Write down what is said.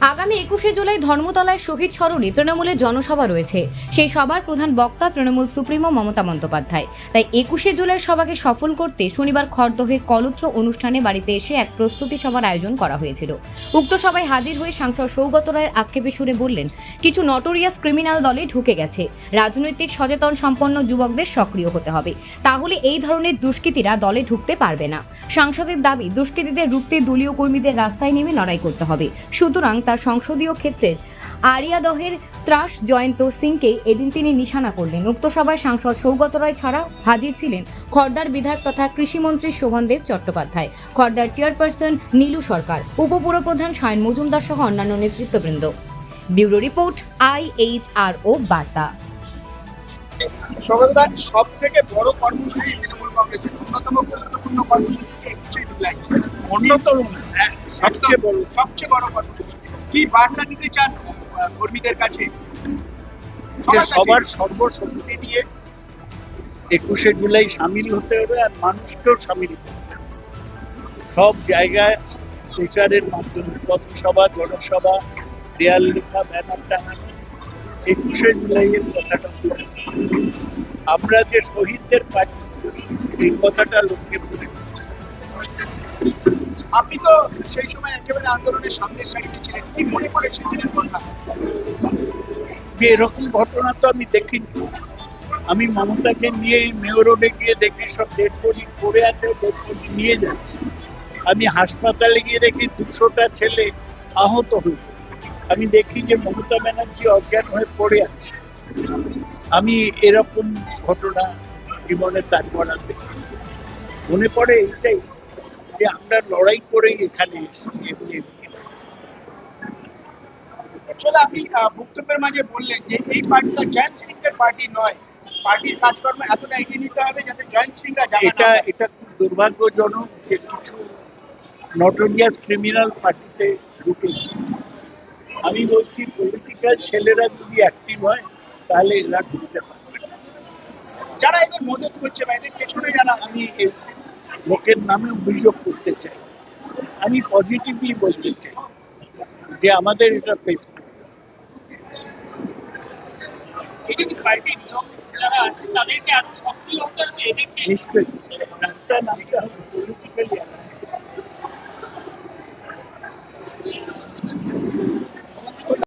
আগামী একুশে জুলাই ধর্মতলায় শহীদ স্মরণে তৃণমূলের জনসভা রয়েছে। সেই সভার প্রধান বক্তা তৃণমূল সুপ্রিমো মমতা বন্দ্যোপাধ্যায়। তাই একুশে জুলাই সভাকে সফল করতে শনিবার খড়দহের কলত্র অনুষ্ঠানে বাড়িতে এসে এক প্রস্তুতি সভার আয়োজন করা হয়েছিল। উক্ত সভায় হাজির হয়ে সাংসদ সৌগত রায়ের আক্ষেপে সুরে বললেন, কিছু নটোরিয়াস ক্রিমিনাল দলে ঢুকে গেছে। রাজনৈতিক সচেতন সম্পন্ন যুবকদের সক্রিয় হতে হবে। তাহলে এই ধরনের দুষ্কৃতীরা দলে ঢুকতে পারবে না। সাংসদের দাবি, দুষ্কৃতীদের রুখতে দলীয় কর্মীদের রাস্তায় নেমে লড়াই করতে হবে। সুতরাং তার সংসদীয় ক্ষেত্রের আরিয়াদহের ত্রাস জয়ন্ত সিংকে এদিন তিনি নিশানা করলেন। উক্ত সভায় সাংসদ সৌগত রায় ছাড়া হাজির ছিলেন খর্দার বিধায়ক তথা কৃষিমন্ত্রী শোভনদেব চট্টোপাধ্যায়। খর্দার চেয়ারপারসন নীলু সরকার উপপুরপ্রধান সায়ন মজুমদার সহ অন্যান্য নেতৃত্ববৃন্দ। ব্যুরো রিপোর্ট আইএইচআরও বার্তা। সর্বদা সব থেকে বড় কর্মসূচি তৃণমূল কংগ্রেসের অন্যতম গুরুত্বপূর্ণ কর্মসূচি একুশে জুলাই অন্যতম সবচেয়ে বড়। সবচেয়ে বড় কর্মসূচি। কি বার্তা দিতে চান কর্মীদের কাছে? যে সবার? সর্বশক্তি নিয়ে একুশে জুলাই সামিল হতে হবে আর মানুষকেও সামিল হতে হবে। সব জায়গায় প্রচারের মাধ্যমে পথসভা জনসভা দেয়াল লেখা ব্যানার টাঙানো একুশে জুলাইয়ের কথাটা বলে আমরা যে শহীদদের পাচ্ছি সেই কথাটা লোককে বলে আপনি তো সেই সময় একেবারে আন্দোলনের সামনের সারিতে ছিলেন। কি মনে করে সেদিনের কথা? এরকম ঘটনা তো আমি দেখিনি। আমি মমতাকে নিয়ে মেয়র রোডে গিয়ে দেখি, সব ডেড বডি পড়ে আছে ডেড বডি নিয়ে যাচ্ছে। আমি হাসপাতালে গিয়ে দেখি দুশোটা ছেলে আহত হয়ে আমি দেখি যে মমতা ব্যানার্জি অজ্ঞান হয়ে পড়ে আছে। আমি এরকম ঘটনা জীবনে তারপর আর দেখি মনে পড়ে এইটাই। যে আমরা লড়াই করেই এখানে এসেছি এমনি আপনি বক্তব্যের মাঝে বললেন যে এই পার্টিটা জয়ন্ত সিং এর পার্টি নয়। পার্টির কাজকর্ম এতটা এগিয়ে নিতে হবে যাতে জয়ন্ত সিংরা এটা এটা খুব দুর্ভাগ্যজনক যে কিছু নটোরিয়াস ক্রিমিনাল পার্টিতে ঢুকে গিয়েছে। আমি বলছি পলিটিক্যাল ছেলেরা যদি অ্যাক্টিভ হয় তাহলে এরা ঢুকতে পারবে যারা এদের মদত করছে বা এদের পেছনে যারা আমি লোকের নামে অভিযোগ করতে চাই। আমি পজিটিভলি বলতে চাই যে আমাদের এটা ফেস নিশ্চয়ই। রাস্তায় নামতে হবে।